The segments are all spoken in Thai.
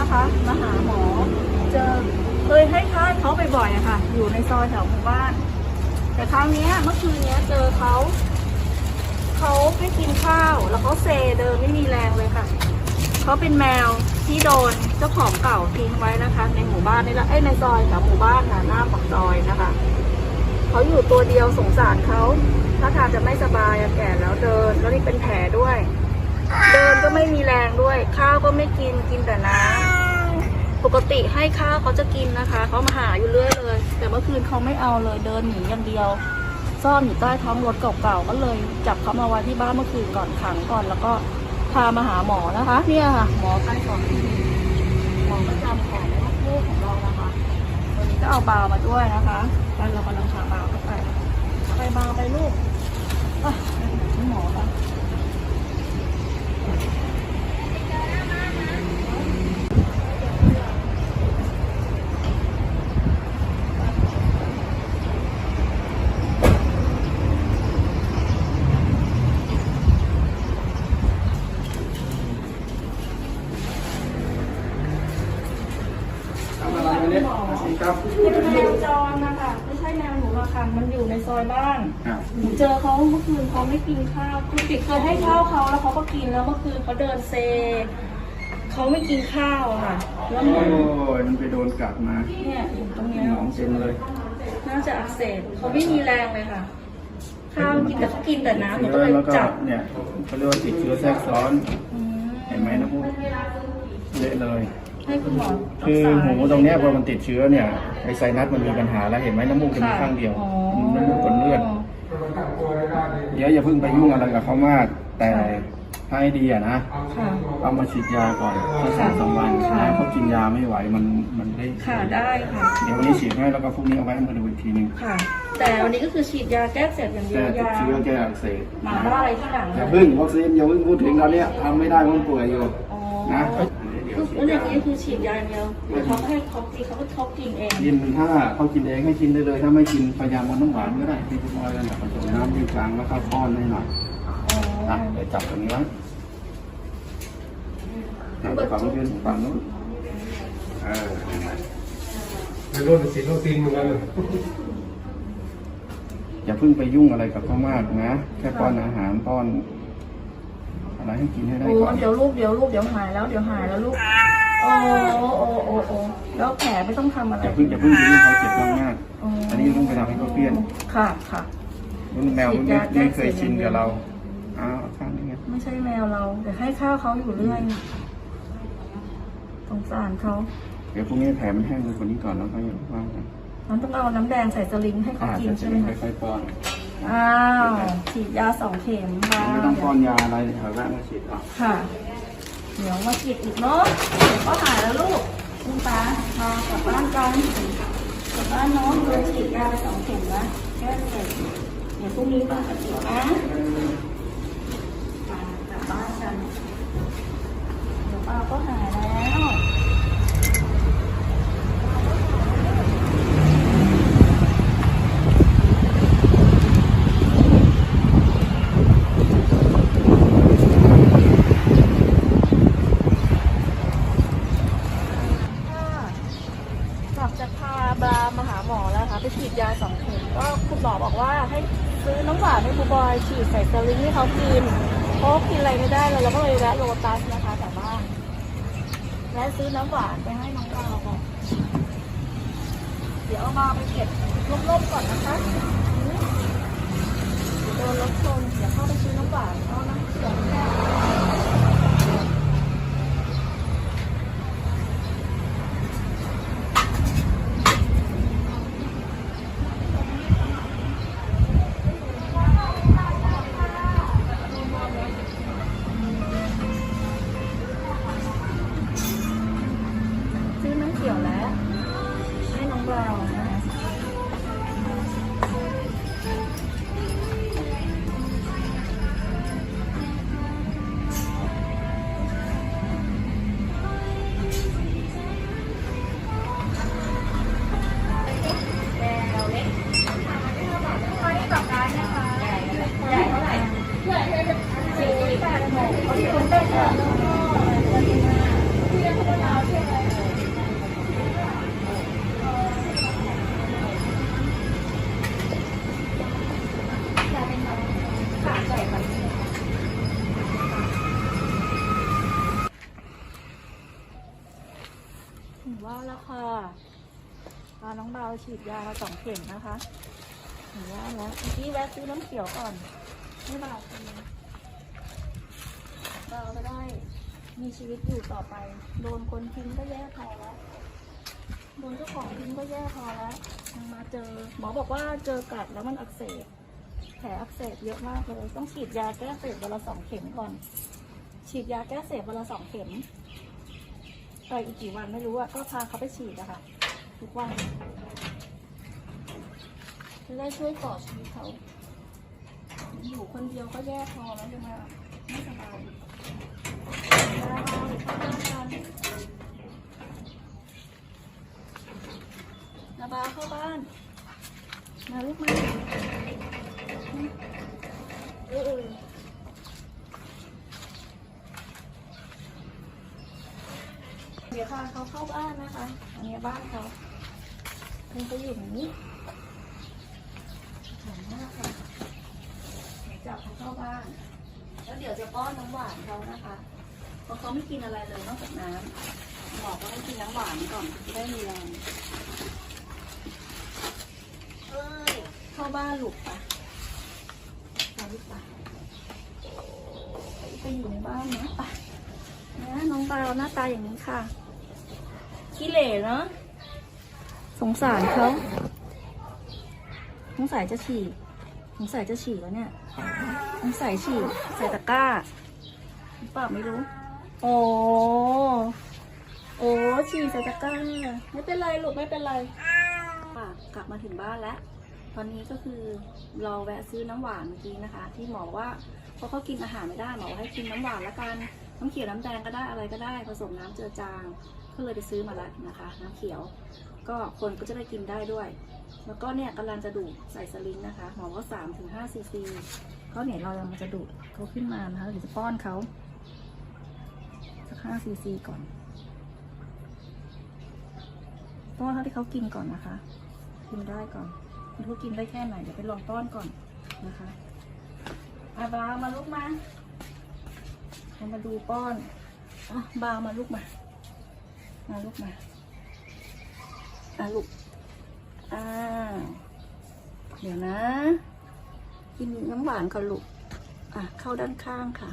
นะคะมาหาหมอ เจอเคยให้ค่าเขาไปบ่อยอะค่ะ อยู่ในซอยแถวหมู่บ้าน แต่คราวเนี้เมื่อคืนนี้เจอเขาเขาไม่กินข้าว แล้วเขาเซเดินไม่มีแรงเลยค่ะเขาเป็นแมวที่โดนเจ้าของเก่าทิ้งไว้นะคะ ในหมู่บ้านนี่แหละเอ้ในซอยแถวหมู่บ้านค่ะหน้าปากซอยนะคะเขาอยู่ตัวเดียวสงสารเขาถ้าทางจะไม่สบายแก่แล้วเดินแล้วนี่เป็นแผลด้วย เดินก็ไม่มีแรงด้วย ข้าวก็ไม่กินกินแต่น้ำ ปกติให้ข้าวเขาจะกินนะคะเขามาหาอยู่เรื่อยเลย แต่เมื่อคืนเขาไม่เอาเลยเดินหนีอย่างเดียว ซ่อนอยู่ใต้ท้องรถเก่าๆก็เลยจับเขามาไว้ที่บ้านเมื่อคืนก่อนขังก่อนแล้วก็พามาหาหมอนะคะ เนี่ยค่ะ หมอใกล้ก่อนหมอประจำของลูกของเรานะคะวันนี้ก็เอาบาวมาด้วยนะคะไปเรากำลังพาบาวเข้าไปไปบาวไปลูกอะไปหาที่หมอไป ทำอะไรวันนี้สิครับ เป็นแมวจรนะคะไม่ใช่แมวหนูหรอกค่ะมันอยู่ในซอยบ้าน ครับ หนูเจอเขา เมื่อคืนเขาไม่กินข้าวคือปิดเคยให้ข้าวเขาแล้วเขาก็กินแล้วเมื่อคืนเขาเดินเซเขาไม่กินข้าวอะค่ะแล้วมันโอ้ยมันไปโดนกัดมาเนี่ยอยู่ตรงเนี้ยหนองเซ็นเลยน่าจะอักเสบเขาไม่มีแรงเลยค่ะ ข้าวกินแต่เขากินแต่น้ำหนูก็เชื้เลอยแล้วก็จับเนี่ยเขาเรียกว่าติดเชื้อแทรกซ้อน อืมเห็นไหมนะพวกเละเลย ให้คุณหมอรักคือษาหูตรงเนี้ยพอมันติดเชื้อเนี่ยไอไซนัสมันมีปัญหาแล้วเห็นไหมน้ำมูกจะมีข้างเดียว อ๋อ น้ำมูกกับเลือด เดี๋ยวอย่าเพิ่งไปยุ่งอะไรกับเขามาก แต่ถ้าให้ดีอะนะค่ะ เอามาฉีดยาก่อนสักสองสามวันค่ะ นะเขากินยาไม่ไหวมันมันได้ค่ะได้ค่ะ เดี๋ยววันนี้ฉีดให้แล้วก็พรุ่งนี้เอาไว้ให้มาดูอีกทีนึงค่ะ แต่วันนี้ก็คือฉีดยาแก้เสพอย่างเดีแก้ยวติดยาเชื้อแก้อักเสบหมาบ้าอะไรที่หลังอย่าพึ่งวัคซีนอย่าพึ่งพูดถึงตอนเนี้ยทำไม่ได้เพราะมันป่วยอยู่อ๋อ นะ คือแล้วอย่างนี้คือฉีดยาอย่างเดียวเขาให้เขากินเขาก็เขากินเองกินถ้าเขากินเองให้กินได้เลย ถ้าไม่กินพยายามมันน้ำหวานก็ได้ที่คุณออยกันแบบผสมน้ำที่กลางแล้วก็ป้อนให้หน่อยอ๋ออะเดี๋ยวจับตรงนี้ไว้อะไปฝั่งนู้นฝั่งนู้นเออนั่นแหละไม่รู้สิรู้ซินเหมือนกันเลยอย่าเพิ่งไปยุ่งอะไรกับเขามากนะ แค่ป้อนอาหารป้อน อะไรให้กินให้ได้โอ้ก่อนเดี๋ยวลูกเดี๋ยวลูกเดี๋ยวหายแล้วเดี๋ยวหายแล้วลูก โอ้โอ้โอ้โอ้แล้วแผลไม่ต้องทำอะไรอย่าเพิ่งอย่าเพิ่งไปยุ่งเขาเจ็บมากอ๋อๆอัอันนี้ต้องไปทำให้เขาเปลี่ยนค่ะค่ะรุ่นแมวรุ่นนี้ไม่เคยชินกับเราอ้าวข้างนี้ไงไม่ใช่แมวเราแต่ให้ข้าวเขาอยู่เรื่อยสงสารเขาเดี๋ยวพรุ่งนี้แผลมันแห้งลงกว่านี้ก่อนแล้วก็อย่าว่ากันมันต้องเอาน้ำแดงใส่สลิงให้เขาอาจกินจะใช่ไหมคะค่อยๆป้อน อ้าวฉีดยาสองเข็มค่ะไม่ต้องป้อนยาอะไรแถวแรกมาฉีดเอาค่ะ เดี๋ยวมาฉีดอีกเนาะเดี๋ยวก็หายแล้วลูกคุณตามากลับบ้านกันกลับบ้านเน้องเลยฉีดยาไปสองเข็มนะแค่เสร็จเดี๋ยวพรุ่งนี้มาฉีดนะมากลับบ้านกัน เดี๋ยวป้าก็หายแล้ว กลับจะพาบรามาหาหมอแล้วค่ะไปฉีดยาสองเข็มก็คุณหมอบอกว่าให้ซื้อน้ำหวานให้บูบอยฉีดใส่สลิงให้เขากินเพราะกินอะไรไม่ได้เลยเราก็เลยแวะโลตัสนะคะแต่บ้านแวะซื้อน้ำหวานไปให้น้องดาวก่อนเดี๋ยวเอามาไปเก็บลบๆก่อนนะคะเดี๋ยวโดนรถชนเดี๋ยวเข้าไปซื้อน้ำหวานเอาน้ำเขียแค่ เบาฉีดยามาสองเข็มนะคะถึงว่าแล้วเมื่อกี้แวะซื้อน้ำเขียวก่อนให้เบากินเบาจะได้มีชีวิตอยู่ต่อไป โดนคนทิ้งก็แย่พอแล้ว โดนเจ้าของทิ้งก็แย่พอแล้วยังมาเจอ หมอบอกว่าเจอกัดแล้วมันอักเสบ แผลอักเสบเยอะมากเลย ต้องฉีดยาแก้อักเสบวันละสองเข็มก่อน ฉีดยาแก้อักเสบวันละสองเข็มไปอีกกี่วันไม่รู้อะก็พาเขาไปฉีดอะค่ะ ทุกวัน จะได้ช่วยต่อชีวิตเขาอยู่คนเดียวก็แย่พอแล้วจะมาไม่สบายยาเอาเข้าบ้านาบาเข้าบ้านมาลูกมาเออเดี๋ยวพาเขาเข้าบ้านนะคะ อันนี้บ้านเขามันจะอยู่อย่างนี้ มากค่ะเดี๋ยวจับเขาเข้าบ้านแล้วเดี๋ยวจะป้อนน้ำหวานเขานะคะเพราะเขาไม่กินอะไรเลยนอกจากน้ำบอกว่าให้กินน้ำหวานก่อนจะได้มีแรงเอ้ยเข้าบ้านหลูกปะไปลูกปะไปอยู่ในบ้านนะปะนะน้องเบาหน้าตาอย่างนี้ค่ะขี้เหร่เนาะสงสารเขา สงสัยจะฉี่สงสัยจะฉี่แล้วเนี่ยสงสัยฉี่ใส่ตะกร้าหรือเปล่าไม่รู้ โอ้โอ้ฉี่ใส่ตะกร้าไม่เป็นไรลูกไม่เป็นไรค่ะกลับมาถึงบ้านแล้ว ตอนนี้ก็คือเราแวะซื้อน้ำหวานเมื่อกี้นะคะ ที่หมอว่าเพราะเขากินอาหารไม่ได้หมอให้กินน้ำหวานละกันน้ำเขียวน้ำแดงก็ได้อะไรก็ได้ผสมน้ำเจือจาง ก็เลยไปซื้อมาแล้วนะคะ น้ำเขียว ก็คนก็จะได้กินได้ด้วย แล้วก็เนี่ยกำลังจะดูดใส่สลิงนะคะหมอว่าสามถึงห้าซีซีก็เนี่ยเรากำลังจะดูดเขาขึ้นมานะคะเดี๋ยวจะป้อนเขาสักห้าซีซีก่อนป้อนเท่าที่เขากินก่อนนะคะ กินได้ก่อนไม่รู้กินได้แค่ไหนเดี๋ยวไปลองป้อนก่อนนะคะอาบามาลูกมาเรามาดูป้อนอะบามาลูกมา มาลูกมา อะลูกอ่าเดี๋ยวนะ กินน้ำหวานก่อนลูกอะเข้าด้านข้างค่ะ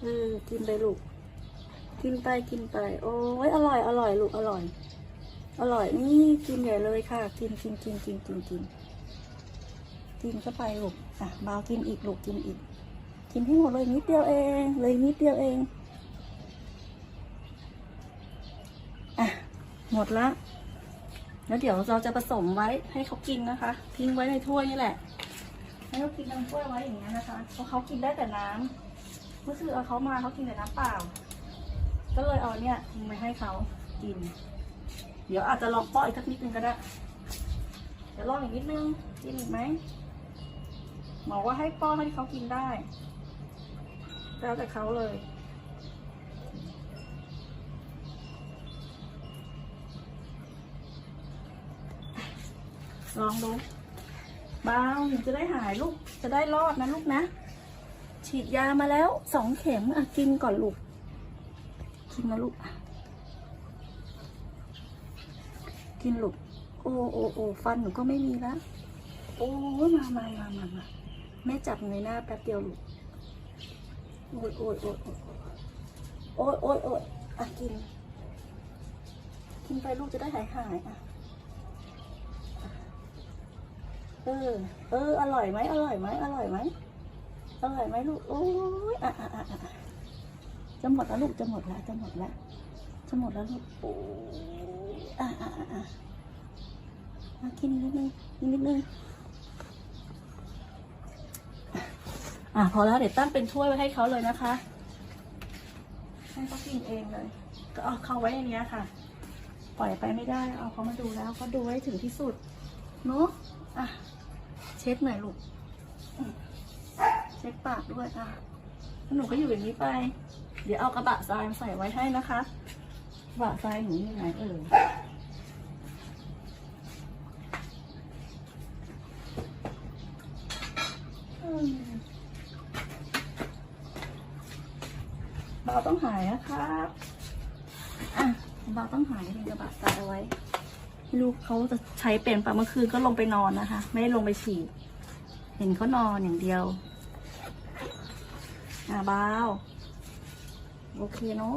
เออกินไปลูก กินไปกินไป โอ้ยอร่อยอร่อยลูกอร่อย อร่อยนี่กินใหญ่เลยค่ะ กินกินกินกินกินกินกินเข้าไปลูกอะบาวกินอีกลูกกินอีก กินให้หมดเลยนิดเดียวเอง เลยนิดเดียวเองอะหมดละ แล้วเดี๋ยวเราจะผสมไว้ให้เขากินนะคะ ทิ้งไว้ในถ้วยนี่แหละให้เขากินน้ำถ้วยไว้อย่างเงี้ยนะคะเพราะเขากินได้แต่น้ำเมื่อคือเอาเขามาเขากินแต่น้ำเปล่า ก็เลยเอาเนี่ยทิ้งไว้ให้เขากิน เดี๋ยวอาจจะลองป้อนอีกสักนิดนึงก็ได้เดี๋ยวลองอีกนิดนึงกินอีกไหมหมอว่าให้ป้อนให้เขากินได้ แล้วแต่เขาเลย ลองดูเบาหนูจะได้หายลูก จะได้รอดนะลูกนะ ฉีดยามาแล้วสองเข็มอะกินก่อนลูก กินนะลูก กินลูก โอ้โอ้โอ้ฟันหนูก็ไม่มีแล้ว โอ้มามามามามาแม่จับในหน้าแป๊บเดียวลูก โอ้ยโอ้ยโอ้ยโอ้ยโอ้ยโอ้ยอะกิน กินไปลูกจะได้หายหายอะ เออ เออ อร่อยไหมอร่อยไหมอร่อยไหมอร่อยไหมลูก โอ้ยอะอะอะอะจะหมดแล้วลูก จะหมดแล้วจะหมดแล้วจะหมดแล้วลูก โอ้ยอะอะอะอะมากินนิดนึงนิดนึงอะพอแล้วเดี๋ยวตั้งเป็นถ้วยไว้ให้เขาเลยนะคะ ให้เขากินเองเลย ก็เอาเขาไว้อย่างเนี้ยค่ะ ปล่อยไปไม่ได้ เอาเขามาดูแล้วก็ดูไว้ถึงที่สุด เนาะอะ เช็ดหน่อยลูก เช็ดปากด้วยอะหนูก็อยู่อย่างนี้ไป เดี๋ยวเอากระบะทรายใส่ไว้ให้นะคะ กระบะทรายหนูอยู่ไหนเออเบาต้องหายนะครับ อะเบาต้องหายในกระบะทรายเอาไว้ ลูกเขาจะใช้เป็นปะเมื่อคืนก็ลงไปนอนนะคะ ไม่ได้ลงไปฉี่เห็นเขานอนอย่างเดียวอ่าบ้าว โอเคเนาะ